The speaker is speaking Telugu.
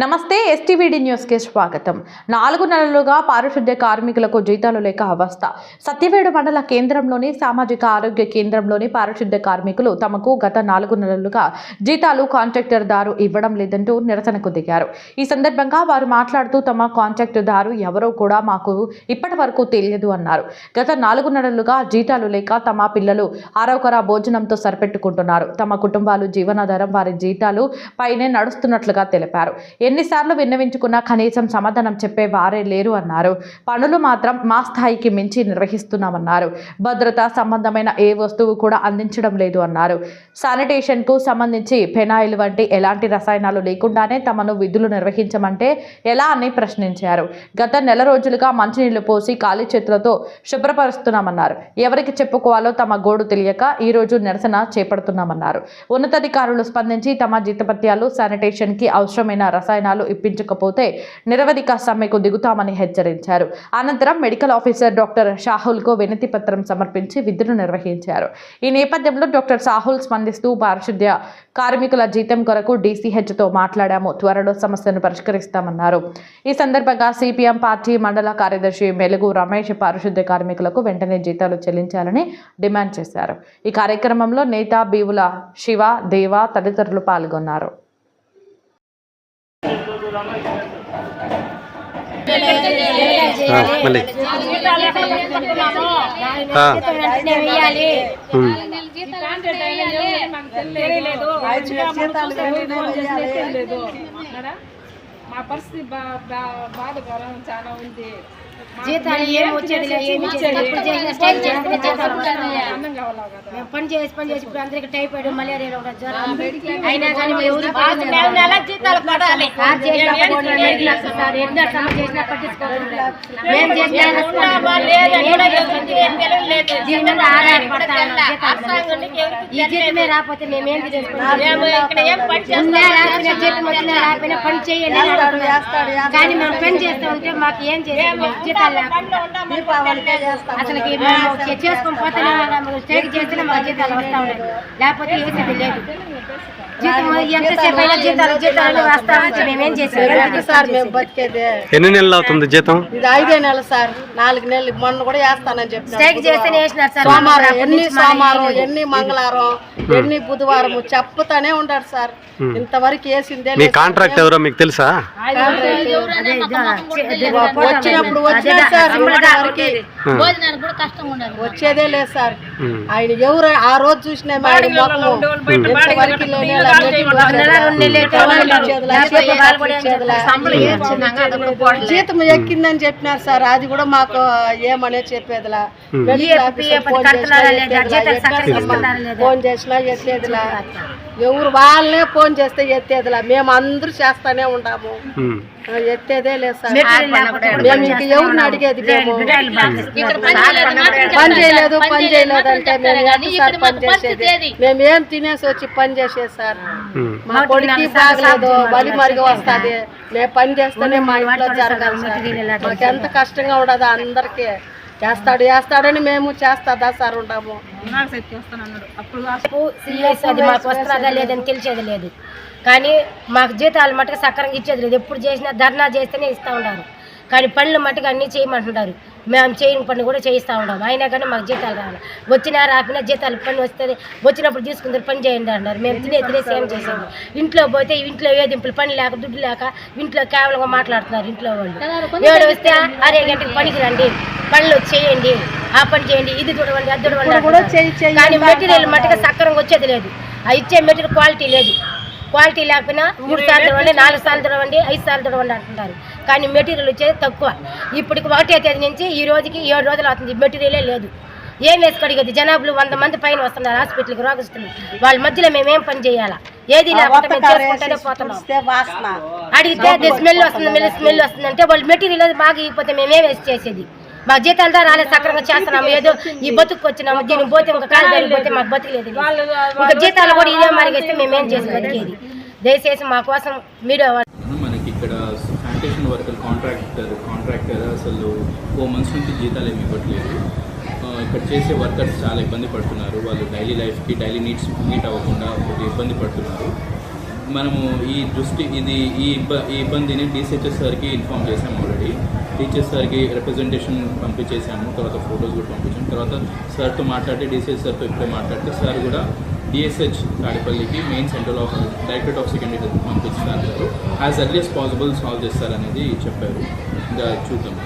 నమస్తే ఎస్టీవీడీ న్యూస్కి స్వాగతం. నాలుగు నెలలుగా పారిశుద్ధ్య కార్మికులకు జీతాలు లేక అవస్థ. సత్యవేడు మండల కేంద్రంలోని సామాజిక ఆరోగ్య కేంద్రంలోని పారిశుద్ధ్య కార్మికులు తమకు గత నాలుగు నెలలుగా జీతాలు కాంట్రాక్టర్ దారు ఇవ్వడం లేదంటూ నిరసనకు దిగారు. ఈ సందర్భంగా వారు మాట్లాడుతూ తమ కాంట్రాక్టర్ దారు ఎవరో కూడా మాకు ఇప్పటి వరకు తెలియదు అన్నారు. గత నాలుగు నెలలుగా జీతాలు లేక తమ పిల్లలు ఆరోకర భోజనంతో సరిపెట్టుకుంటున్నారు. తమ కుటుంబాలు జీవనాధారం వారి జీతాలు పైనే నడుస్తున్నట్లుగా తెలిపారు. ఎన్నిసార్లు విన్నవించుకున్నా కనీసం సమాధానం చెప్పే వారే లేరు అన్నారు. పనులు మాత్రం మా స్థాయికి మించి నిర్వహిస్తున్నామన్నారు. భద్రత సంబంధమైన ఏ వస్తువు కూడా అందించడం లేదు అన్నారు. శానిటేషన్కు సంబంధించి ఫెనాయిల్ వంటి ఎలాంటి రసాయనాలు లేకుండానే తమను విధులు నిర్వహించమంటే ఎలా అని ప్రశ్నించారు. గత నెల రోజులుగా మంచినీళ్ళు పోసి ఖాళీ చేతులతో శుభ్రపరుస్తున్నామన్నారు. ఎవరికి చెప్పుకోవాలో తమ గోడు తెలియక ఈ రోజు నిరసన చేపడుతున్నామన్నారు. ఉన్నతాధికారులు స్పందించి తమ జీతపత్యాలు శానిటేషన్కి అవసరమైన రసాయనాలు ఇప్పించకపోతే నిరవధిక సమ్మెకు దిగుతామని హెచ్చరించారు. అనంతరం మెడికల్ ఆఫీసర్ డాక్టర్ షాహుల్కు వినతి పత్రం సమర్పించి విధులు నిర్వహించారు. ఈ నేపథ్యంలో డాక్టర్ సాహుల్ స్పందిస్తూ పారిశుద్ధ్య కార్మికుల జీతం కొరకు డీసీహెచ్తో మాట్లాడాము. త్వరలో సమస్యను పరిష్కరిస్తామన్నారు. ఈ సందర్భంగా సిపిఎం పార్టీ మండల కార్యదర్శి మెలుగు రమేష్ పారిశుద్ధ్య కార్మికులకు వెంటనే జీతాలు చెల్లించాలని డిమాండ్ చేశారు. ఈ కార్యక్రమంలో నేత బీవుల శివ దేవ తదితరులు పాల్గొన్నారు. మళ్ళీ. తెలియలేదు మా పరిస్థితి బా- బాధకరం చాలా ఉంది. జీతాలు ఏమి వచ్చేది ఏమి మేము పని చేసి పని చేసి ఇప్పుడు అందరికి టైఫాయిడ్ మలేరియా జ్వరం. అయినా కానీ జీతాలు పడాలి. ఎన్నో సమ్మె చేసినా పట్టించుకోవాలి మేము చేసిన దీని మీద ఆధారపడతా ఉన్నాం జీతాలు. ఈ జీతమే రాకపోతే మేము జీతం వచ్చినా లేకపోయినా పని చేయండి. కానీ మేము పని చేస్తూ ఉంటే మాకు ఏం చేయాలి చేసుకొని పోతేనే జీతాలు వస్తా ఉన్నాయి. లేకపోతే వేసేది లేదు. ఎన్ని నెలలు అవుతుంది జీతం? ఇది ఐదే నెలలు సార్. నాలుగు నెలలు. మొన్న కూడా వేస్తానని సోమవారం ఎన్ని సోమవారం ఎన్ని మంగళవారం ఎన్ని బుధవారం చెప్పుతానే ఉంటారు సార్. ఇంతవరకు వేసిందే మీ కాంట్రాక్ట్ ఎవరో మీకు తెలుసా? వచ్చినప్పుడు వచ్చినా సార్ ఇంతవరకు భోజనానికి కూడా కష్టంగా ఉండదు. వచ్చేదే లేదు సార్. ఆయన ఎవరు ఆ రోజు చూసినా మేడం లేనే వచ్చేదిలా. జీతం ఎక్కిందని చెప్పినారు సార్. అది కూడా మాకు ఏమనే చెప్పేదిలా. ఫోన్ చేసినా ఎత్తేదిలా, ఎక్కడ ఫోన్ చేసినా ఎత్తేదిలా. ఎవరు వాళ్ళనే ఫోన్ చేస్తే ఎత్తేదిలా. మేము అందరూ చేస్తానే ఉంటాము. ఉమ్, ఎత్తేదే లేదు సార్. మేము ఇంక ఎవరిని అడిగేది మేము? పని చేయలేదు పని చేయలేదు అంటే మేము ఎంత సార్ పని చేసేది. మేము ఏం తినేసి వచ్చి పని చేసేది సార్. మా కొడుకు బాగలేదు బలి మరిగి వస్తుంది. మేము పని చేస్తేనే మా ఇంట్లో జరగాలి సార్. మాకు ఎంత కష్టంగా ఉండదు అందరికి. చేస్తాడు చేస్తాడని మేము చేస్తాదా సార్ ఉంటాము సిఎస్ అది మాకు వస్తుందా లేదని తెలిసేది లేదు. కానీ మాకు జీతాలు మటుకు సక్రంగా ఇచ్చేది లేదు. ఎప్పుడు చేసినా ధర్నా చేస్తేనే ఇస్తూ ఉంటారు కానీ పనులు మటుకు అన్నీ చేయమంటున్నారు. మేము చేయని పని కూడా చేయిస్తూ ఉంటాం అయినా కానీ మాకు జీతాలు రావాలి. వచ్చినా రాపినా జీతాలు పని వస్తుంది. వచ్చినప్పుడు తీసుకుంటారు పని చేయండి అన్నారు మేము తినే తినేసి ఏం చేసాము ఇంట్లో పోతే ఇంట్లో వేధింపులు పని లేక దుడ్డు లేక ఇంట్లో కేవలంగా మాట్లాడుతున్నారు ఇంట్లో వాళ్ళు. ఏడు వస్తే అరే గంటకి పనికి రండి. పనులు చేయండి. ఆ పని చేయండి. ఇది చూడవండి అది చూడవండి. కానీ మెటీరియల్ మట్టుగా సక్రంగా వచ్చేది లేదు. ఆ ఇచ్చే మెటీరియల్ క్వాలిటీ లేదు. క్వాలిటీ లేకపోయినా మూడు సార్లు చూడండి నాలుగు సార్లు చూడవండి ఐదు సార్లు చూడవండి అంటున్నారు. కానీ మెటీరియల్ వచ్చేది తక్కువ. ఇప్పటికి ఒకటే తేదీ నుంచి ఈ రోజుకి ఏడు రోజులు అవుతుంది. మెటీరియలే లేదు. ఏం వేసి కడిగేది జనాభాలు వంద మంది పైన వస్తున్నారు హాస్పిటల్కి రోగిస్తున్నారు. వాళ్ళ మధ్యలో మేమేం పని చేయాలా? ఏది లేకుండా మేము చేసుకుంటూనే పోతున్నాం. వస్తే వాసన. అడిగితే అది స్మెల్ వస్తుంది మెల్లి స్మెల్ వస్తుంది అంటే వాళ్ళు మెటీరియల్ అది బాగా ఇకపోతే మేమేం వేసి చేసేది. మా జీతాలతో రాలేదు సక్రంగా చేస్తున్నాము. ఏదో ఈ బతుకు వచ్చినాము దీనికి పోతే ఇంకా కాలు పోతే మాకు బతికలేదు ఇంకా జీతాలు కూడా ఇదే మరిగేస్తే మేమేం చేసి బతికేది? దయచేసి మా కోసం మీరు మనకి ఇక్కడ శానిటేషన్ వర్కర్ కాంట్రాక్టర్ కాంట్రాక్టర్ అసలు ఫోర్ మంత్స్ నుంచి జీతాలు ఏమి ఇవ్వట్లేదు. ఇక్కడ చేసే వర్కర్స్ చాలా ఇబ్బంది పడుతున్నారు. వాళ్ళు డైలీ లైఫ్కి డైలీ నీడ్స్ మీట్ అవ్వకుండా కొద్దిగా ఇబ్బంది పడుతున్నారు. మనము ఈ దృష్టి ఇది ఈ ఇబ్బ ఈ ఇబ్బందిని డిసిహెచ్ఎస్ సార్కి ఇన్ఫామ్ చేసాము ఆల్రెడీ టీచర్స్ సార్కి రిప్రజెంటేషన్ పంపించేసాము తర్వాత ఫొటోస్ కూడా పంపించాము. తర్వాత సార్తో మాట్లాడితే డిసిహెచ్ సార్తో ఇప్పుడే మాట్లాడితే సార్ కూడా DSH తాడేపల్లికి main central of directorate of secondary health పంపిస్తారు as early as possible solve చేస్తారనేది చెప్పారు. ఇంకా చూద్దాం.